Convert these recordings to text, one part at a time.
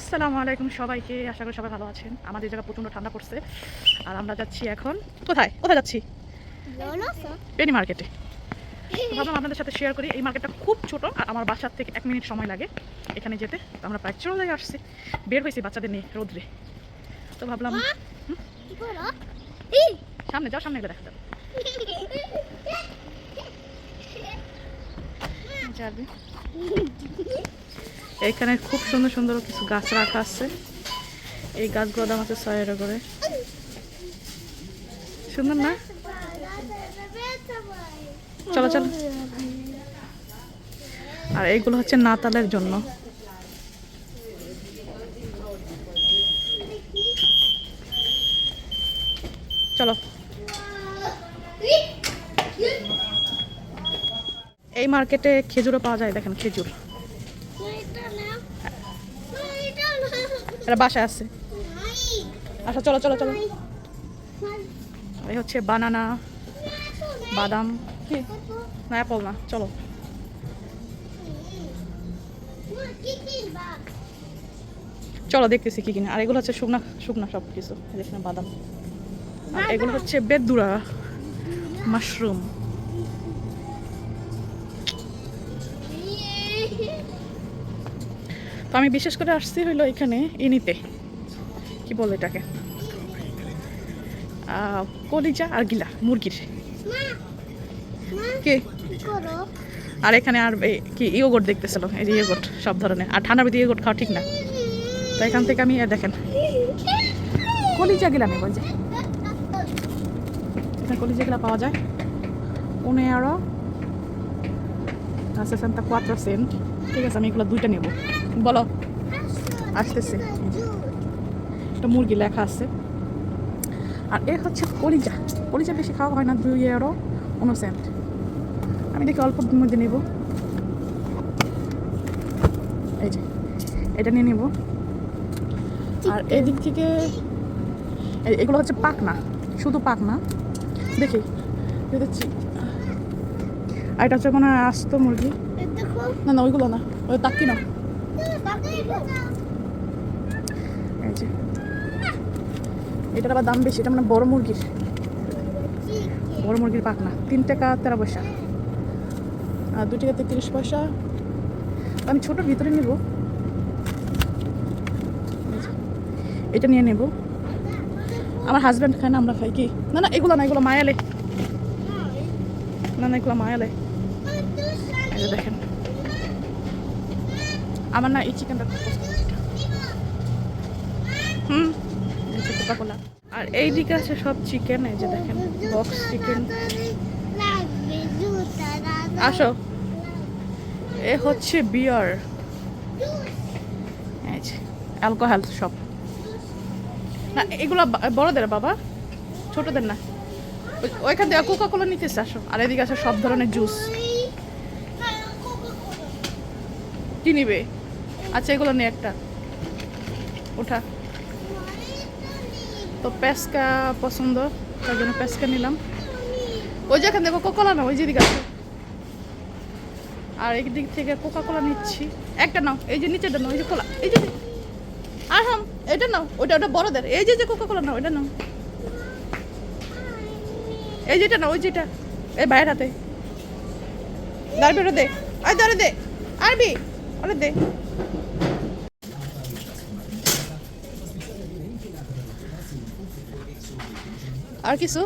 আসসালামু আলাইকুম সবাইকে আশা করি সবাই ভালো আছেন। আমাদের জায়গা প্রচণ্ড ঠান্ডা পড়ছে আর আমরা যাচ্ছি এখন কোথায়? কোথায় যাচ্ছি? পেনি মার্কেটে। ভাবলাম আপনাদের সাথে শেয়ার করি এই মার্কেটটা খুব ছোট আর আমার বাসার থেকে এক মিনিট সময় লাগে এখানে যেতে তো আমরা প্রায় চলে আসছি। বের হয়েছি বাচ্চাদের নিয়ে রোদ্রে। তো ভাবলাম সামনে যাও সামনে দেখা যাবে। যাবে? এখানে খুব সুন্দর সুন্দর কিছু গাছ রাখা আছে। এই গাছগুলো দাম আছে ছয় করে। সুন্দর না? চলো চলো। আর এইগুলো হচ্ছে নাতালের জন্য। চলো। এই মার্কেটে খেজুরও পাওয়া যায়, দেখেন খেজুর। এটা বাসায় আছে। আচ্ছা চলো চলো চলো। এই হচ্ছে বানানা বাদাম। কি? না অ্যাপল না চলো। চলো দেখতেছি কি কিনা। আর এগুলো হচ্ছে শুকনা শুকনা সব কিছু যেখানে বাদাম। আর এগুলো হচ্ছে বেদুরা মাশরুম। তো আমি বিশেষ করে আসছি হইল এখানে ইনিতে। কি বলে এটাকে? কলিজা আর গিলা, মুরগির। কি? আর এখানে আর কি, ইয়োগট দেখতেছিল, এই যে ইয়োগট, সব ধরনের। আর ঠান্ডার ভিতরে ইয়োগট খাওয়া ঠিক না। তো এখান থেকে আমি দেখেন। কলিজা গিলা নেব যে কলিজা গিলা পাওয়া যায়। পনেরো সেন্টা কোয়াত্র সেন্ট ঠিক আছে, আমি এগুলো দুইটা নেব। বলো। আসতেছে। একটা মুরগি লেখা আছে। আর এ হচ্ছে কলিজা। কলিজা বেশি খাওয়া হয় না দুই এরো উনো সেন্ট আমি দেখি অল্প মধ্যে নেব। এই যে এটা নিয়ে নেব। আর এই দিক থেকে এগুলো হচ্ছে পাকনা শুধু পাকনা দেখি এই দেখছি। আর এটা হচ্ছে কোনো আস্ত মুরগি। না না ওইগুলো না ওই তাকি না। এটার আবার দাম বেশি, এটা মানে বড় মুরগির। বড় মুরগির পাকনা তিন টাকা তেরো পয়সা। আর দু টাকা তিরিশ পয়সা। আমি ছোটোর ভিতরে নেব। এটা নিয়ে নেব। আমার হাজব্যান্ড খায় না, আমরা খাই কি? না না, এগুলো না, এগুলো মায়ালে। না না, এগুলো মায়ালে। দেখেন। আমার না এই চিকেনটা খুব পছন্দ। হুম? কোকা কোলা আর এই দিকে আছে সব চিকেন এই যে দেখেন বক্স চিকেন আসো। এ হচ্ছে বিয়ার অ্যালকোহল সব। না, এগুলো বড়দের বাবা, ছোটদের না। ওইখান থেকে কোকা কোলা নিতেছে, আসো। আর এদিকে আছে সব ধরনের জুস কি নিবে? আচ্ছা এগুলো নে একটা। ওঠা। তো পেস্কা পছন্দ, তার জন্য পেস্কা নিলাম। ওই যেখান থেকে কোকা কোলা না, ওই যেদিকে আছে আর এই দিক থেকে কোকা কোলা নিচ্ছি। একটা নাও, এই যে নিচেটা নাও, এই যে কোলা এই যে আর হাম, এটা নাও, ওটা ওটা বড়দের। এই যে যে কোকা কোলা নাও, এটা নাও। এই যেটা না ওই যেটা। এই বাইরের হাতে। দাঁড়বি ওটা দে। আয় ধরে দে। আরবি, ওটা দে। আর কিছু?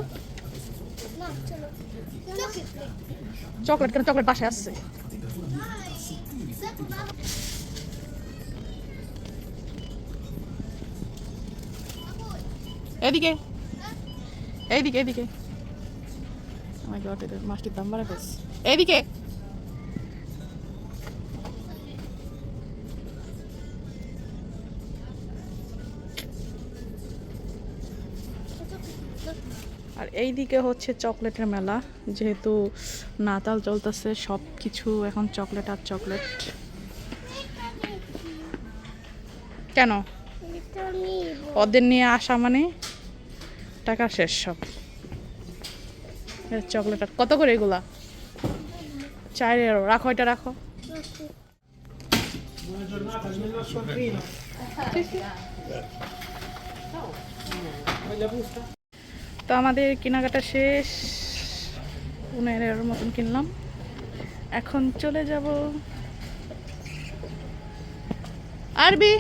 চকলেট কেন? চকলেট বাসায় আসছে। এদিকে। এইদিকে এদিকে। আমার এটা মাছটির দাম বাড়া ফেস এইদিকে আর এইদিকে হচ্ছে চকলেটের মেলা, যেহেতু নাতাল চলতেছে সব কিছু এখন চকলেট আর চকলেট। কেন? ওদের নিয়ে আসা মানে? টাকা শেষ সব। চকলেট আর কত করে এগুলা? চার রাখো, এটা রাখো। তো আমাদের কেনাকাটা শেষ। পনেরোর মতন কিনলাম। এখন চলে যাব আরবি।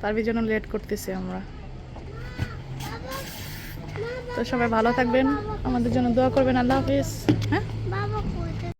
তারবির জন্য লেট করতেছি আমরা। তো সবাই ভালো থাকবেন। আমাদের জন্য দোয়া করবেন। আল্লাহ হাফিজ। হ্যাঁ?